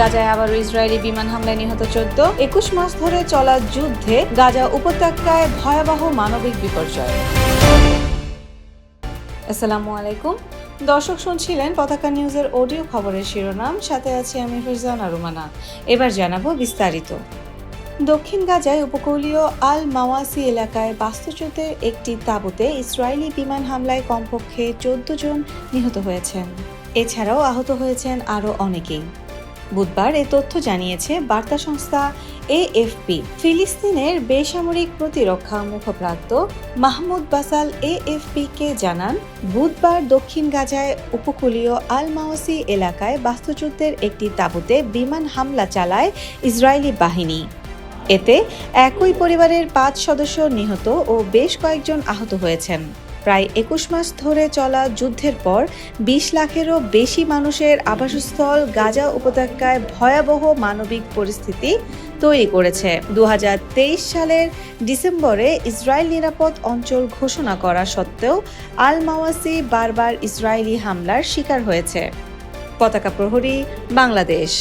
গাজায় আবারও ইসরায়েলি বিমান হামলায় নিহত চোদ্দ। একুশ মাস ধরে চলা যুদ্ধে গাজা উপত্যকায় ভয়াবহ মানবিক বিপর্যয়। আসসালামু আলাইকুম। দর্শক শুনছিলেন পতাকা নিউজের অডিও খবরের শিরোনাম। সাথে আছি আমি ফিরজানা রুমানা। এবার জানাব বিস্তারিত। দক্ষিণ গাজায় উপকূলীয় আল মাওয়াসি এলাকায় বাস্তুচ্যুতের একটি তাঁবুতে ইসরায়েলি বিমান হামলায় কমপক্ষে চোদ্দ জন নিহত হয়েছেন। এছাড়াও আহত হয়েছেন আরও অনেকেই। বুধবার এ তথ্য জানিয়েছে বার্তা সংস্থা এএফপি। ফিলিস্তিনের বেসামরিক প্রতিরক্ষা মুখপাত্র মাহমুদ বাসাল এএফপি কে জানান, বুধবার দক্ষিণ গাজায় উপকূলীয় আল মাওয়াসি এলাকায় বাস্তুযুদ্ধের একটি তাঁবুতে বিমান হামলা চালায় ইসরায়েলি বাহিনী। এতে একই পরিবারের পাঁচ সদস্য নিহত ও বেশ কয়েকজন আহত হয়েছেন। প্রায় একুশ মাস ধরে চলা যুদ্ধের পর বিশ লাখেরও বেশি মানুষের আবাসস্থল গাজা উপত্যকায় ভয়াবহ মানবিক পরিস্থিতি তৈরি করেছে। দু হাজার তেইশ সালের ডিসেম্বরে ইসরায়েল নিরাপদ অঞ্চল ঘোষণা করা সত্ত্বেও আল মাওয়াসি বারবার ইসরায়েলি হামলার শিকার হয়েছে। পতাকা প্রহরী বাংলাদেশ।